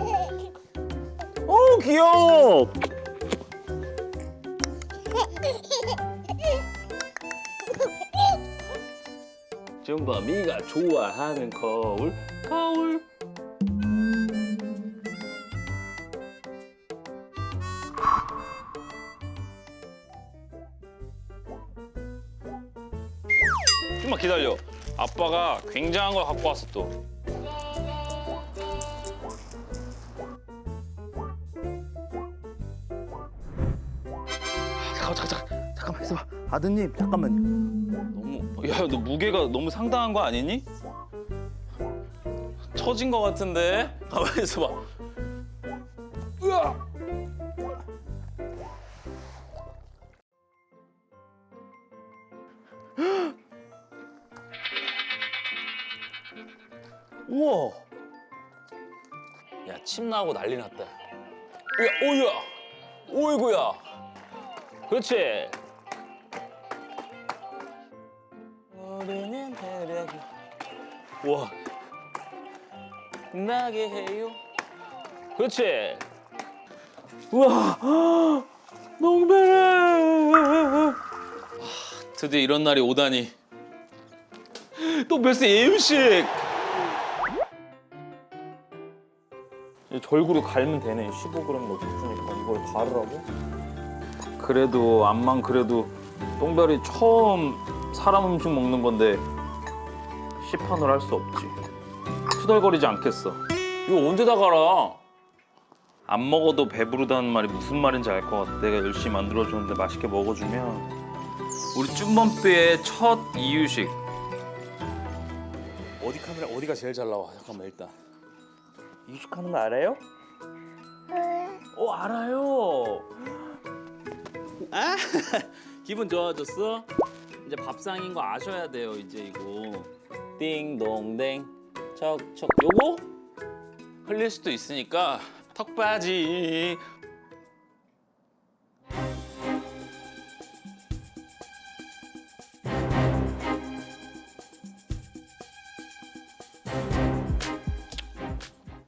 오 귀여워. 준범이가 좋아하는 거울 거울. 좀만 기다려. 아빠가 굉장한 걸 갖고 왔어 또. 잠깐 잠깐 잠깐 잠깐만 있어봐. 아드님 잠깐만. 너무 야 너 무게가 너무 상당한 거 아니니? 처진 거 같은데. 가만히 있어봐. 으아! 우와. 야 침 나고 난리 났다. 야, 오야, 오이구야. 그렇지. 모르는 바라기 와. 나게 해요. 그렇지. 우와. 농배래 드디어 이런 날이 오다니. 또 벌써 예음식 절구로 갈면 되네. 15g 넣었으니까. 이걸 가르라고? 그래도 암만 그래도 똥별이 처음 사람 음식 먹는 건데 시판을 할 수 없지. 투덜거리지 않겠어. 이거 언제 다 갈아? 안 먹어도 배부르다는 말이 무슨 말인지 알 것 같아. 내가 열심히 만들어줬는데 맛있게 먹어주면 우리 쭈범삐의 첫 이유식. 어디 카메라 어디가 제일 잘 나와? 잠깐만 일단 이유식 하는 거 알아요? 어 알아요. 아 기분 좋아졌어? 이제 밥상인 거 아셔야 돼요 이제 이거. 띵동댕 척척. 요거 흘릴 수도 있으니까 턱받이